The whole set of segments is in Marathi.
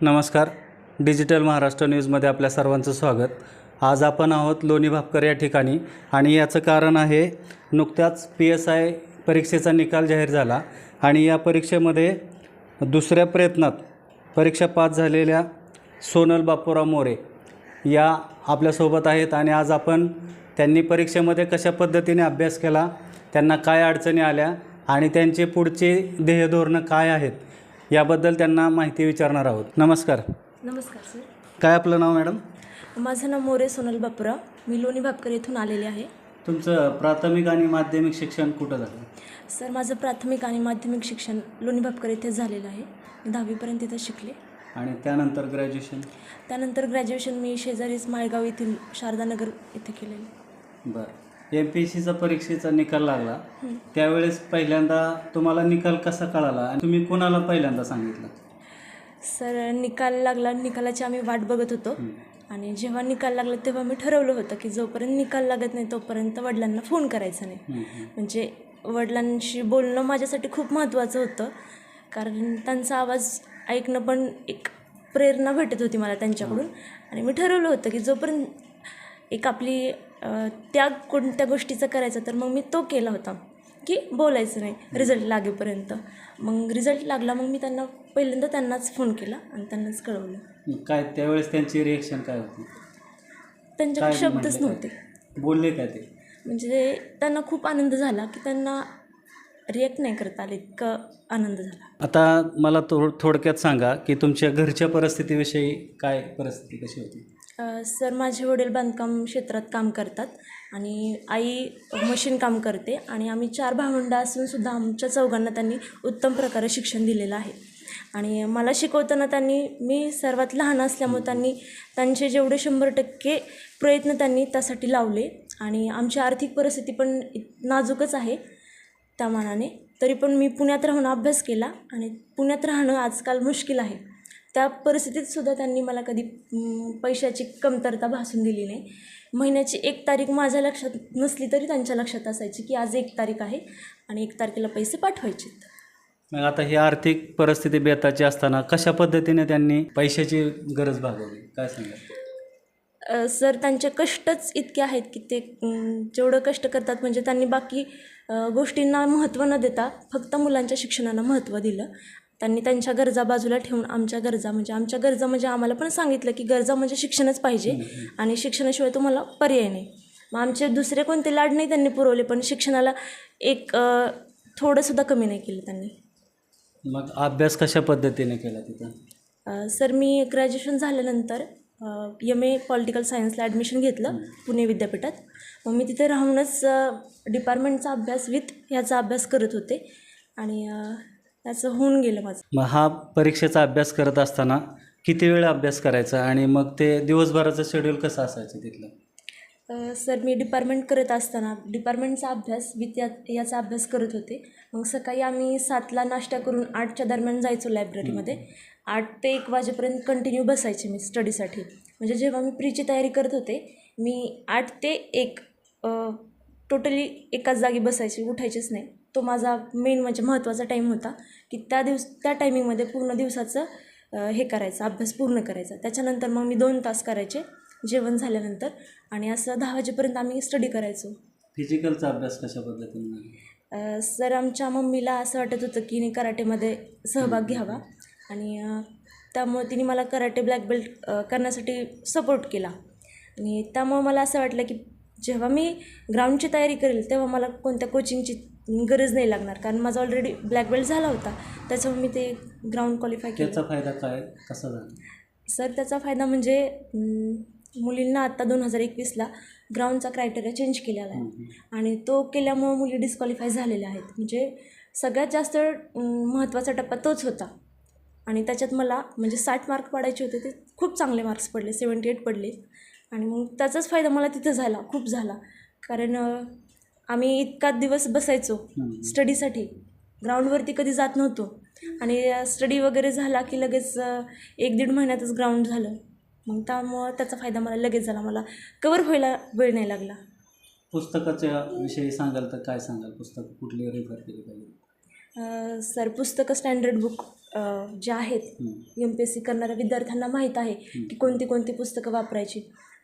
नमस्कार. डिजिटल महाराष्ट्र न्यूजमध्ये आपल्या सर्वांचं स्वागत. आज आपण आहोत लोणी भापकर या ठिकाणी आणि याचं कारण आहे नुकत्याच पी एस आय परीक्षेचा निकाल जाहीर झाला आणि या परीक्षेमध्ये दुसऱ्या प्रयत्नात परीक्षा पास झालेल्या सोनल बापूराव मोरे या आपल्यासोबत आहेत आणि आज आपण त्यांनी परीक्षेमध्ये कशा पद्धतीने अभ्यास केला त्यांना काय अडचणी आल्या आणि त्यांचे पुढचे ध्येयधोरणं काय आहेत याबद्दल त्यांना माहिती विचारणार आहोत. नमस्कार. नमस्कार सर काय आपलं नाव मॅडम माझं नाव मोरे सोनल बापुराव मी लोणी भापकर येथून आलेले आहे. तुमचं प्राथमिक आणि माध्यमिक शिक्षण कुठं झालं? सर माझं प्राथमिक आणि माध्यमिक शिक्षण लोणी भापकर येथेच झालेलं आहे. मी दहावीपर्यंत इथं शिकले. आणि त्यानंतर ग्रॅज्युएशन त्यानंतर ग्रॅज्युएशन मी शेजारीच माळगाव येथील शारदानगर येथे केलेलं. बरं. एम पी एस सीचा परीक्षेचा निकाल लागला. त्यावेळेस पहिल्यांदा तुम्हाला निकाल कसा कळाला आणि तुम्ही कोणाला पहिल्यांदा सांगितलं? सर निकाल लागला निकालाची आम्ही वाट बघत होतो. आणि जेव्हा निकाल लागला तेव्हा मी ठरवलं होतं की जोपर्यंत निकाल लागत नाही तोपर्यंत वडिलांना फोन करायचा नाही. म्हणजे वडिलांशी बोलणं माझ्यासाठी खूप महत्त्वाचं होतं. कारण त्यांचा आवाज ऐकणं पण एक प्रेरणा भेटत होती मला त्यांच्याकडून. आणि मी ठरवलं होतं की जोपर्यंत एक आपली त्याग कोणत्या गोष्टीचा करायचा तर मग मी तो केला होता की बोलायचं नाही रिझल्ट लागेपर्यंत. मग रिझल्ट लागला मग मी त्यांना पहिल्यांदा त्यांनाच फोन केला आणि त्यांनाच कळवलं. काय त्यावेळेस त्यांची रिएक्शन काय होती? त्यांच्याकडे शब्दच नव्हते. बोलले काय ते? म्हणजे त्यांना खूप आनंद झाला की त्यांना रिॲक्ट नाही करता आले इतकं आनंद झाला. आता मला थो थोडक्यात सांगा की तुमच्या घरच्या परिस्थितीविषयी काय परिस्थिती कशी होती? सर माझे वडील बांधकाम क्षेत्रात काम करतात आणि आई मशीन काम करते आणि आम्ही चार भावंडं असूनसुद्धा आमच्या चौघांना त्यांनी उत्तम प्रकारे शिक्षण दिलेलं आहे. आणि मला शिकवताना त्यांनी मी सर्वात लहान असल्यामुळे त्यांनी त्यांचे जेवढे शंभर टक्के प्रयत्न त्यांनी त्यासाठी लावले आणि आमची आर्थिक परिस्थिती पण इत- नाजूकच आहे त्या मानाने. तरी पण मी पुण्यात राहून अभ्यास केला आणि पुण्यात राहणं आजकाल मुश्किल आहे. त्या परिस्थितीत सुद्धा त्यांनी मला कधी पैशाची कमतरता भासून दिली नाही. महिन्याची एक तारीख माझ्या लक्षात नसली तरी त्यांच्या लक्षात असायची की आज एक तारीख आहे आणि एक तारखेला पैसे पाठवायचे मग आता ही आर्थिक परिस्थिती बेताची असताना कशा पद्धतीने त्यांनी पैशाची गरज भागवली? काय सांगा सर त्यांचे कष्टच इतके आहेत की ते जेवढं कष्ट करतात म्हणजे त्यांनी बाकी गोष्टींना महत्त्व न देता फक्त मुलांच्या शिक्षणाला महत्त्व दिलं. त्यांनी त्यांच्या गरजा बाजूला ठेवून आमच्या गरजा म्हणजे आमच्या गरजा म्हणजे आम्हाला पण सांगितलं की गरजा म्हणजे शिक्षणच पाहिजे आणि शिक्षणाशिवाय तुम्हाला पर्याय नाही. मग आमचे दुसरे कोणते लाड नाही त्यांनी पुरवले पण शिक्षणाला एक थोडंसुद्धा कमी नाही केलं त्यांनी. मग अभ्यास कशा पद्धतीने केला तिथं? सर मी ग्रॅज्युएशन झाल्यानंतर एम ए पॉलिटिकल सायन्सला ॲडमिशन घेतलं पुणे विद्यापीठात. मग मी तिथे राहूनच डिपार्टमेंटचा अभ्यास विथ ह्याचा अभ्यास करत होते. आणि त्याचं होऊन गेलं माझं. मग हा परीक्षेचा अभ्यास करत असताना किती वेळ अभ्यास करायचा आणि मग ते दिवसभराचं शेड्यूल कसं असायचं तिथलं? अ, सर मी डिपार्टमेंट करत असताना डिपार्टमेंटचा अभ्यास विथ या याचा अभ्यास करत होते. मग सकाळी आम्ही सातला नाश्ता करून आठच्या दरम्यान जायचो लायब्ररीमध्ये आठ ते एक वाजेपर्यंत कंटिन्यू बसायचे मी स्टडीसाठी म्हणजे जेव्हा मी प्रीची तयारी करत होते मी आठ ते एक टोटली एकाच जागी बसायची उठायचीच नाही. तो माझा मेन म्हणजे महत्त्वाचा टाईम होता की त्या दिवस त्या टायमिंगमध्ये पूर्ण दिवसाचं हे करायचं अभ्यास पूर्ण करायचा. त्याच्यानंतर मग मी दोन तास करायचे जेवण झाल्यानंतर आणि असं दहा वाजेपर्यंत आम्ही स्टडी करायचो. फिजिकलचा अभ्यास कशा पद्धतीने सर आमच्या मम्मीला असं वाटत होतं की मी कराटेमध्ये सहभाग घ्यावा आणि त्यामुळे तिने मला कराटे ब्लॅक बेल्ट करण्यासाठी सपोर्ट केला. आणि त्यामुळे मला असं वाटलं की जेव्हा मी ग्राउंडची तयारी करेल तेव्हा मला कोणत्या कोचिंगची गरज नाही लागणार. कारण माझा ऑलरेडी ब्लॅक बेल्ट झाला होता त्याच्यामुळे मी ते ग्राउंड क्वालिफाय केलं. त्याचा फायदा काय? कसा झाला? सर त्याचा फायदा म्हणजे मुलींना आत्ता दोन हजार एकवीसला ग्राउंडचा क्रायटेरिया चेंज केलेला आहे. आणि तो केल्यामुळं मुली डिस्क्वालिफाय झालेल्या आहेत. म्हणजे सगळ्यात जास्त महत्त्वाचा टप्पा तोच होता. आणि त्याच्यात मला म्हणजे साठ मार्क पडायचे होते ते खूप चांगले मार्क्स पडले सेवन्टी एट पडले. आणि मग त्याचाच फायदा मला तिथं झाला खूप झाला. कारण आम्ही इतका दिवस बसायचो. स्टडीसाठी. ग्राउंडवरती कधी जात नव्हतो. आणि स्टडी वगैरे झाला की लगेच एक दीड महिन्यातच ग्राउंड झालं. मग त्यामुळं त्याचा फायदा मला लगेच झाला. मला कवर व्हायला वेळ नाही लागला. पुस्तकाच्या विषयी सांगाल तर काय सांगाल? पुस्तक कुठली रेफर केली पाहिजे? सर पुस्तकं स्टँडर्ड बुक जे आहेत एम पी एस सी करणाऱ्या विद्यार्थ्यांना माहीत आहे की कोणती कोणती पुस्तकं वापरायची.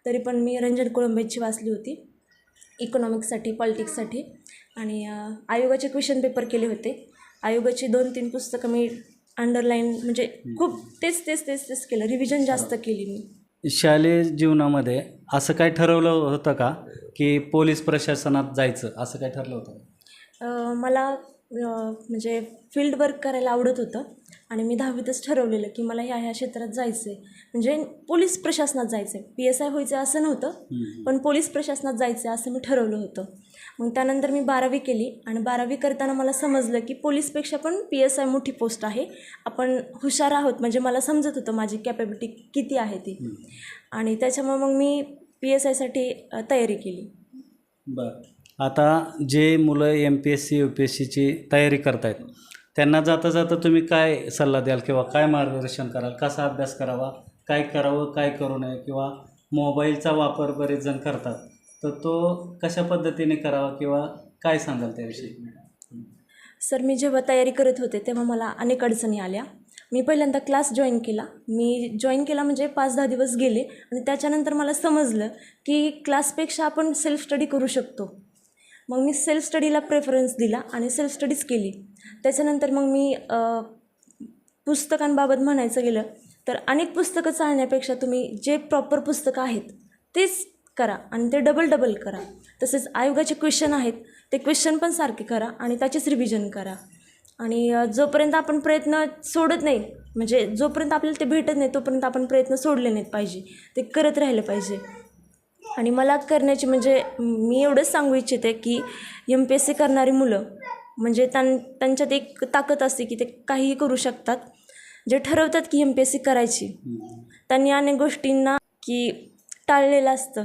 तरी पण मी रंजन कोळंबेची वाचली होती इकॉनॉमिक्ससाठी पॉलिटिक्ससाठी आणि आयोगाचे क्वेश्चन पेपर केले होते. आयोगाची दोन तीन पुस्तकं मी अंडरलाईन म्हणजे खूप तेच तेच तेच तेच केलं. रिव्हिजन जास्त केली मी. शालेय जीवनामध्ये असं काय ठरवलं होतं का की पोलीस प्रशासनात जायचं असं काय ठरलं होतं? मला म्हणजे फील्ड वर्क करायला आवडत होतं. आणि मी दहावीतच ठरवलेलं की मला ह्या ह्या क्षेत्रात जायचं आहे म्हणजे पोलीस प्रशासनात जायचं आहे पी एस आय व्हायचं असं नव्हतं पण पोलीस प्रशासनात जायचं आहे असं मी ठरवलं होतं. मग त्यानंतर मी बारावी केली आणि बारावी करताना मला समजलं की पोलीसपेक्षा पण पी एस आय मोठी पोस्ट आहे. आपण हुशार आहोत. म्हणजे मला समजत होतं माझी कॅपॅबिलिटी किती आहे ती. आणि त्याच्यामुळे मग मी पी एस आयसाठी तयारी केली. बरं. आता जे मुलं M P S C U P S सीची तयारी करतायत त्यांना जाता जाता तुम्ही काय सल्ला द्याल किंवा काय मार्गदर्शन कराल? कसा अभ्यास करावा? काय करावं काय करू नये? किंवा मोबाईलचा वापर बरेच जण करतात तर तो कशा पद्धतीने करावा किंवा काय सांगाल त्याविषयी? सर मी जेव्हा तयारी करत होते तेव्हा मला अनेक अडचणी आल्या. मी पहिल्यांदा क्लास जॉईन केला. मी जॉईन केला म्हणजे पाच दहा दिवस गेले आणि त्याच्यानंतर मला समजलं की क्लासपेक्षा आपण सेल्फ स्टडी करू शकतो. मग मी सेल्फ स्टडीला प्रेफरन्स दिला आणि सेल्फ स्टडीज केली. त्याच्यानंतर मग मी पुस्तकांबाबत म्हणायचं गेलं तर अनेक पुस्तकं चालण्यापेक्षा तुम्ही जे प्रॉपर पुस्तकं आहेत तेच करा आणि ते डबल डबल करा. तसेच आयोगाचे क्वेश्चन आहेत ते क्वेश्चन पण सारखे करा आणि त्याचेच रिव्हिजन करा. आणि जोपर्यंत आपण प्रयत्न सोडत नाही म्हणजे जोपर्यंत आपल्याला ते भेटत नाही तोपर्यंत आपण प्रयत्न सोडले नाहीत पाहिजे. ते करत राहिलं पाहिजे. आणि मला करण्याची म्हणजे मी एवढंच सांगू इच्छिते की एम पी एस सी करणारी मुलं म्हणजे त्यां त्यांच्यात एक ताकद असते की ते काहीही करू शकतात. जे ठरवतात की एम पी एस सी करायची. त्यांनी अनेक गोष्टींना की टाळलेलं असतं.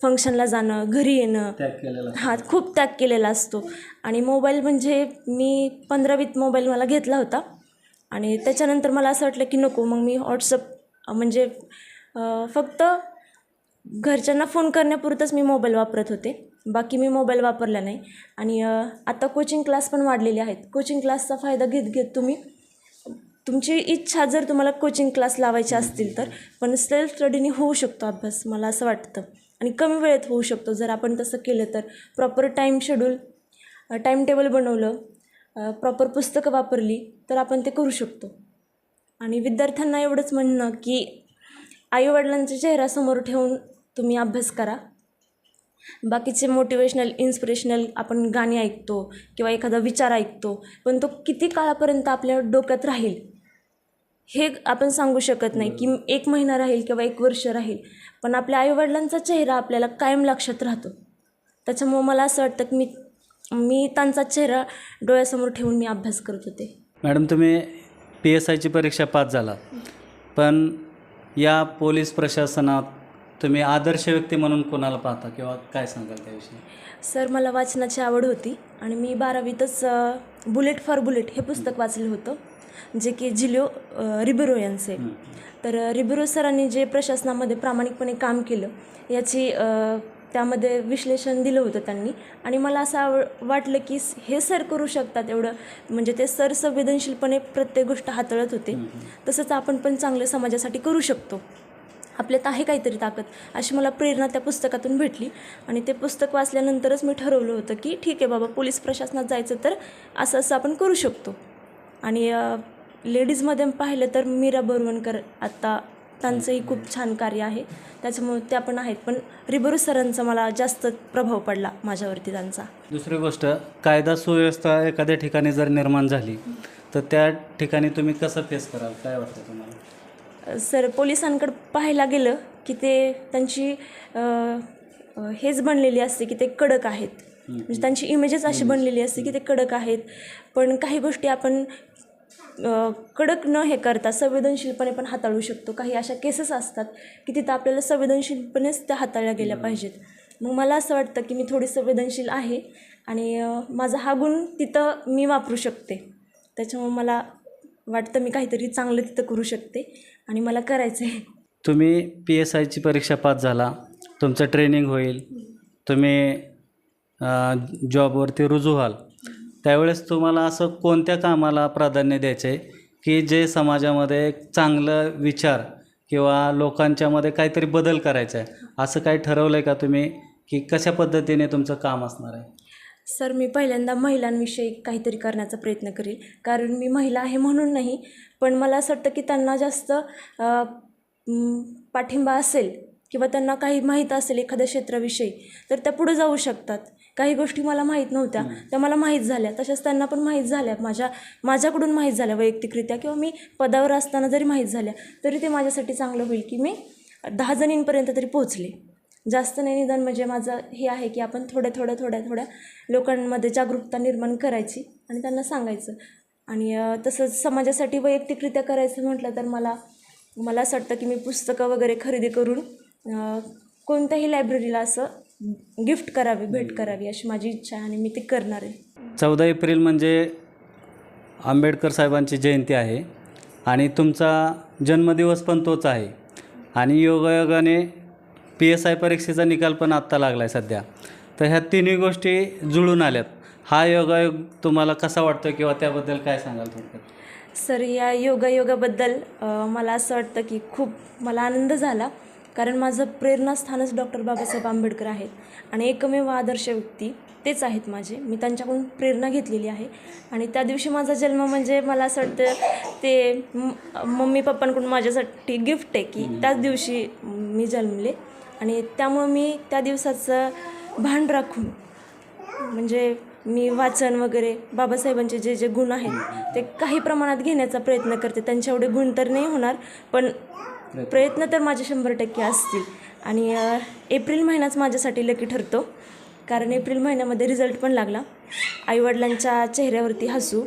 फंक्शनला जाणं घरी येणं. हा खूप त्याग केलेला असतो. आणि मोबाईल म्हणजे मी पंधरावीत मोबाईल मला घेतला होता. आणि त्याच्यानंतर मला असं वाटलं की नको मग मी व्हॉट्सअप म्हणजे फक्त घरच्यांना फोन करण्यापुरतंच मी मोबाईल वापरत होते. बाकी मी मोबाईल वापरला नाही. आणि आता कोचिंग क्लास पण वाढलेले आहेत. कोचिंग क्लासचा फायदा घेत घेत तुम्ही तुमची इच्छा जर तुम्हाला कोचिंग क्लास लावायचे असतील तर पण सेल्फ स्टडीने होऊ शकतो अभ्यास मला असं वाटतं. आणि कमी वेळेत होऊ शकतो. जर आपण तसं केलं तर proper time schedule time table बनवलं प्रॉपर पुस्तकं वापरली तर आपण ते करू शकतो. आणि विद्यार्थ्यांना एवढंच म्हणणं की आईवडिलांचा चेहरा समोर ठेवून तुम्ही अभ्यास करा. बाकीचे मोटिवेशनल इन्स्पिरेशनल आपण गाणी ऐकतो किंवा एखादा विचार ऐकतो पण तो किती काळापर्यंत आपल्या डोक्यात राहील हे आपण सांगू शकत नाही की एक महिना राहील किंवा एक वर्ष राहील पण आपल्या आईवडिलांचा चेहरा आपल्याला कायम लक्षात राहतो. त्याच्यामुळं मला असं वाटतं की मी मी त्यांचा चेहरा डोळ्यासमोर ठेवून मी अभ्यास करत होते. मॅडम तुम्ही पी एस आयची परीक्षा पास झाला पण या पोलीस प्रशासनात तुम्ही आदर्श व्यक्ती म्हणून कोणाला पाहता किंवा काय सांगाल त्याविषयी? सर मला वाचनाची आवड होती आणि मी बारावीतच बुलेट फॉर बुलेट हे पुस्तक वाचलं होतं जे की झिलिओ अ, रिबेरो यांचे. तर रिबेरो सरांनी जे प्रशासनामध्ये प्रामाणिकपणे काम केलं याची त्यामध्ये विश्लेषण दिलं होतं त्यांनी. आणि मला असं आव वाटलं की हे सर करू शकतात एवढं म्हणजे ते सर संवेदनशीलपणे प्रत्येक गोष्ट हाताळत होते. तसंच आपण पण चांगलं समाजासाठी करू शकतो. आपल्यात आहे काहीतरी ताकद अशी मला प्रेरणा त्या पुस्तकातून भेटली. आणि ते पुस्तक वाचल्यानंतरच मी ठरवलं होतं की ठीक आहे बाबा पोलीस प्रशासनात जायचं तर असं असं आपण करू शकतो. आणि लेडीजमध्ये पाहिलं तर मीरा बोरवणकर आत्ता त्यांचंही खूप छान कार्य आहे. त्याच्यामुळे त्या पण आहेत. पण रिबरू सरांचा मला जास्त प्रभाव पडला माझ्यावरती त्यांचा. दुसरी गोष्ट कायदा सुव्यवस्था एखाद्या ठिकाणी जर निर्माण झाली तर त्या ठिकाणी तुम्ही कसं फेस कराल? काय वाटतं तुम्हाला? सर पोलिसांकडे पाहायला गेलं की ते त्यांची हेच बनलेली असते की ते कडक आहेत. म्हणजे त्यांची इमेजच अशी बनलेली असते की ते कडक आहेत. पण काही गोष्टी आपण कडक न हे करता संवेदनशीलपणे पण हाताळू शकतो. काही अशा केसेस असतात की तिथं आपल्याला संवेदनशीलपणेच त्या हाताळल्या गेल्या पाहिजेत. मग मला असं वाटतं की मी थोडी संवेदनशील आहे आणि माझा हा गुण तिथं मी वापरू शकते. त्याच्यामुळे मला वाटतं मी काहीतरी चांगलं तिथं करू शकते. आणि मला करायचं आहे तुम्ही पी एस आयची परीक्षा पास झाला तुमचं ट्रेनिंग होईल तुम्ही जॉबवरती रुजू व्हाल. त्यावेळेस तुम्हाला असं कोणत्या कामाला प्राधान्य द्यायचं आहे की जे समाजामध्ये एक चांगलं विचार किंवा लोकांच्यामध्ये काहीतरी बदल करायचा आहे असं काही ठरवलं आहे का तुम्ही? की कशा पद्धतीने तुमचं काम असणार आहे? सर मी पहिल्यांदा महिलांविषयी काहीतरी करण्याचा प्रयत्न करेल. कारण मी महिला आहे म्हणून नाही पण मला असं वाटतं की त्यांना जास्त पाठिंबा असेल किंवा त्यांना काही माहीत असेल एखाद्या क्षेत्राविषयी तर त्या पुढे जाऊ शकतात. काही गोष्टी मला माहीत नव्हत्या त्या मला माहीत झाल्या. तशाच त्यांना पण माहीत झाल्या. माझ्या माझ्याकडून माहीत झाल्या वैयक्तिकरित्या किंवा मी पदावर असताना जरी माहीत झाल्या तरी ते माझ्यासाठी चांगलं होईल की मी दहा जणींपर्यंत तरी पोहोचले. जास्त नाही निदान म्हणजे माझं हे आहे की आपण थोड्या थोड्या थोड्या थोड्या लोकांमध्ये जागरूकता निर्माण करायची आणि त्यांना सांगायचं. आणि तसंच समाजासाठी वैयक्तिकरित्या करायचं म्हटलं तर मला मला असं वाटतं की मी पुस्तकं वगैरे खरेदी करून कोणत्याही लायब्ररीला असं गिफ्ट करावी भेट करावी अशी माझी इच्छा आहे आणि मी ते करणार आहे. चौदा एप्रिल म्हणजे आंबेडकर साहेबांची जयंती आहे आणि तुमचा जन्मदिवस पण तोच आहे. आणि योगायोगाने पी एस आय परीक्षेचा निकाल पण आत्ता लागला आहे सध्या. तर ह्या तिन्ही गोष्टी जुळून आल्यात. हा योगायोग तुम्हाला कसा वाटतो किंवा त्याबद्दल काय सांगाल थोडक्यात? सर या योगायोगाबद्दल मला असं वाटतं की खूप मला आनंद झाला. कारण माझं प्रेरणास्थानच डॉक्टर बाबासाहेब आंबेडकर आहेत. आणि एकमेव आदर्श व्यक्ती तेच आहेत माझे. मी त्यांच्याकडून प्रेरणा घेतलेली आहे. आणि त्या दिवशी माझा जन्म म्हणजे मला असं वाटतं ते मम्मी पप्पांकडून माझ्यासाठी गिफ्ट आहे की त्याच दिवशी मी जन्मले. आणि त्यामुळं मी त्या दिवसाचं भान राखून म्हणजे मी वाचन वगैरे बाबासाहेबांचे जे जे गुण आहेत ते काही प्रमाणात घेण्याचा प्रयत्न करते. त्यांच्या एवढे गुण तर नाही होणार पण प्रयत्न तर माझे शंभर टक्के असतील. आणि एप्रिल महिनाच माझ्यासाठी लकी ठरतो. कारण एप्रिल महिन्यामध्ये रिझल्ट पण लागला. आईवडिलांच्या चेहऱ्यावरती हसू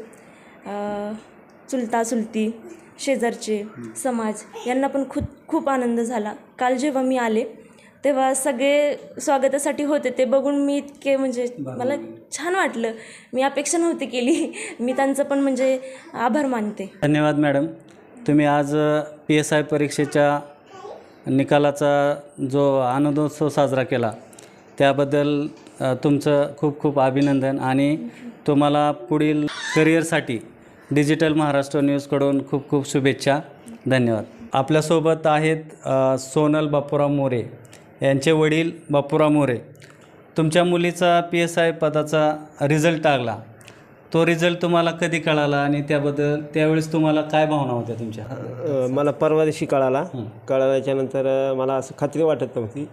चुलता चुलती शेजारचे समाज यांना पण खूप खूप आनंद झाला. काल जेव्हा मी आले तेव्हा सगळे स्वागतासाठी होते ते बघून मी इतके म्हणजे मला छान वाटलं. मी अपेक्षा नव्हती केली. मी त्यांचं पण म्हणजे आभार मानते. धन्यवाद मॅडम. तुम्ही आज पी एस आय परीक्षेच्या निकालाचा जो आनंदोत्सव साजरा केला त्याबद्दल तुमचं खूप खूप अभिनंदन आणि तुम्हाला पुढील करिअरसाठी डिजिटल महाराष्ट्र न्यूजकडून खूप खूप शुभेच्छा. धन्यवाद. आपल्यासोबत आहेत सोनल बापूराव मोरे. यांचे वडील बापूराव मोरे. तुमच्या मुलीचा पी एस आय पदाचा रिझल्ट लागला तो रिझल्ट तुम्हाला कधी कळाला आणि त्याबद्दल त्यावेळेस तुम्हाला काय भावना होत्या तुमच्या? मला परवा दिवशी कळाला. कळाल्याच्यानंतर मला असं खात्री वाटत नव्हती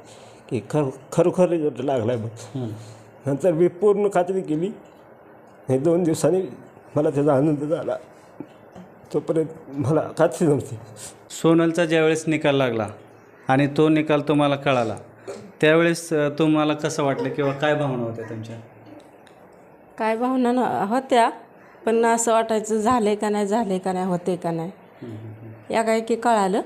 की खर खरोखर रिझल्ट लागला आहे बघ. नंतर मी पूर्ण खात्री केली. हे दोन दिवसांनी मला त्याचा आनंद झाला. तोपर्यंत मला खात्री नव्हती. सोनलचा ज्यावेळेस निकाल लागला आणि तो निकाल तुम्हाला कळाला. त्यावेळेस तुम्हाला कसं वाटलं किंवा काय भावना होत्या तुमच्या? काय भावना न होत्या पण असं वाटायचं झालंय का नाही झालंय का नाही होते का नाही. या काय की कळालं.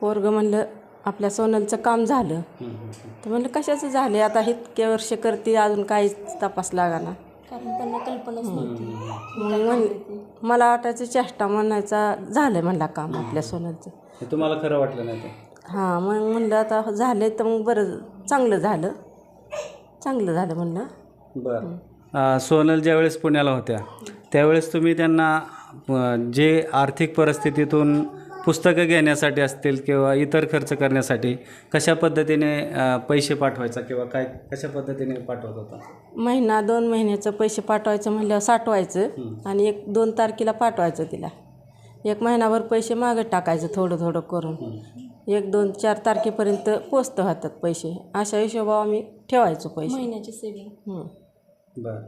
पोरगं म्हणलं आपल्या सोनलचं काम झालं. तर म्हणलं कशाचं झालं आता इतके वर्ष करते अजून काहीच तपास लागाना. कारण त्यांना कल्पनाच नव्हती. मग म्हण मला वाटायचं चेष्टा म्हणायचा झालं म्हणला काम आपल्या सोनलचं. हे तुम्हाला खरं वाटलं नाही ते हां मग म्हणलं आता झालं तर मग बरं चांगलं झालं. चांगलं झालं म्हणलं. बरं. अ, सोनल ज्यावेळेस पुण्याला होत्या त्यावेळेस तुम्ही त्यांना अ, जे आर्थिक परिस्थितीतून पुस्तकं घेण्यासाठी असतील किंवा इतर खर्च करण्यासाठी कशा पद्धतीने अ, पैसे पाठवायचा किंवा काय कशा पद्धतीने पाठवत होता? महिना दोन महिन्याचं पैसे पाठवायचं म्हणल्यावर साठवायचं आणि एक दोन तारखेला पाठवायचं तिला. एक महिनाभर पैसे मागं टाकायचं थोडं थोडं करून. एक दोन चार तारखेपर्यंत पोचतं होतात पैसे. अशा हिशोबावर आम्ही ठेवायचो पैसे. महिन्याची सेविंग हं. बरं.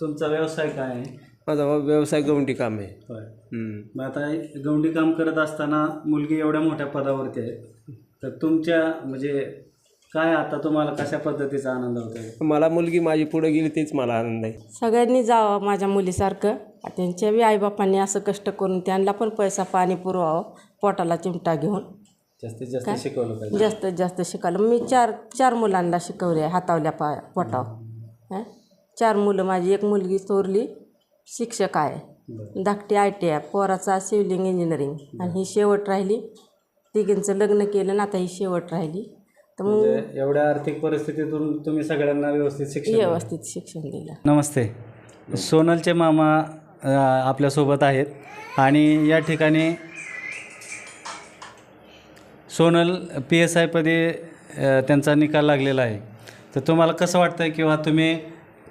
तुमचा व्यवसाय काय आहे? माझा व्यवसाय गवंडी काम आहे. होय. हम्म. मग आता गवंडी काम करत असताना मुलगी एवढ्या मोठ्या पदावरती आहे. तर तुमच्या म्हणजे काय आता तुम्हाला कशा पद्धतीचा आनंद होतोय? मला मुलगी माझी पुढे गेली तेच मला आनंद आहे. सगळ्यांनी जावं माझ्या मुलीसारखं. त्यांच्या बी आईबापांनी असं कष्ट करून त्यांना पण पैसा पाणी पुरवावं पोटाला चिमटा घेऊन. जास्तीत जास्त शिकवलं पाहिजे. जास्तीत जास्त शिकायला मी चार चार मुलांना शिकवले हातावल्या पाय पोटाव चार मुलं माझी एक मुलगी थोरली शिक्षक आहे. धाकटी आय टी आहे पोराचा सिव्हिलिंग इंजिनिअरिंग. आणि ही शेवट राहिली. तिघींचं लग्न केलं ना आता ही शेवट राहिली. तर मग म्हणजे एवढ्या आर्थिक परिस्थितीतून तुम्ही सगळ्यांना व्यवस्थित शिक्षण दिलं. व्यवस्थित शिक्षण दिलं. नमस्ते. सोनलचे मामा अ, आपल्यासोबत आहेत. आणि या ठिकाणी सोनल पी एस आयपदी त्यांचा निकाल लागलेला आहे. तर तुम्हाला कसं वाटतं किंवा तुम्ही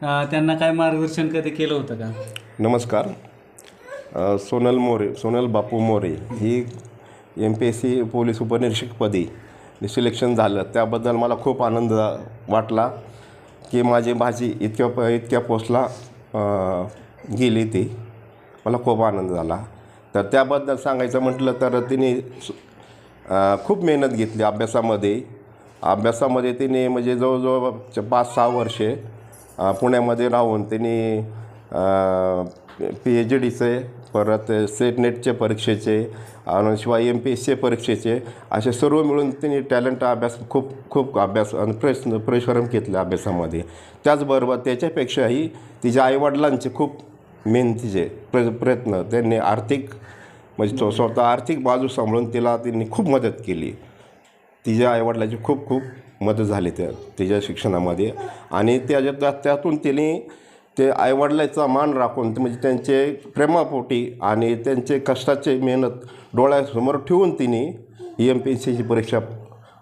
अ, त्यांना काय मार्गदर्शन कधी केलं होतं का? नमस्कार. अ, सोनल मोरे सोनल बापू मोरे ही M P S C police उपनिरीक्षकपदी selection झालं. त्याबद्दल मला खूप आनंद वाटला की माझी भाजी इतक्या प इतक्या पोस्टला गेली ती. मला खूप आनंद झाला. तर त्याबद्दल सांगायचं म्हटलं तर तिने खूप मेहनत घेतली अभ्यासामध्ये. अभ्यासामध्ये तिने म्हणजे जवळजवळ पाच सहा वर्षे पुण्यामध्ये राहून तिने पी एच डीचे परत सेट नेटचे परीक्षेचे आणि शिवाय एम पी एस सी परीक्षेचे असे सर्व मिळून तिने टॅलेंट अभ्यास खूप खूप अभ्यास आणि प्रश्न परिश्रम घेतले अभ्यासामध्ये. त्याचबरोबर त्याच्यापेक्षाही तिच्या आईवडिलांचे खूप मेहनतीचे प्र प्रयत्न त्यांनी आर्थिक म्हणजे स्वतः आर्थिक बाजू सांभाळून तिला त्यांनी खूप मदत केली. तिच्या आईवडिलाची खूप खूप मदत झाली त्या तिच्या शिक्षणामध्ये. आणि त्याच्या त्या- त्यातून तिने ते आईवडिलाचा मान राखून ते म्हणजे त्यांचे प्रेमापोटी आणि त्यांचे कष्टाचे मेहनत डोळ्यासमोर ठेवून तिने एम पी एस सीची परीक्षा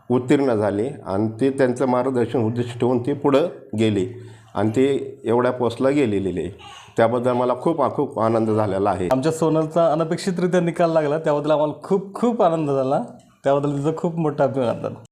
उत्तीर्ण झाली आणि ते त्यांचं मार्गदर्शन उद्देश ठेवून ती पुढं गेली आणि ते एवढ्या पोस्टला गेलेली. आहे त्याबद्दल मला खूप खूप आनंद झालेला आहे. आमच्या सोनलचा अनपेक्षितरित्या निकाल लागला त्याबद्दल आम्हाला खूप खूप आनंद झाला. त्याबद्दल तिचं खूप मोठं अभिनंदन.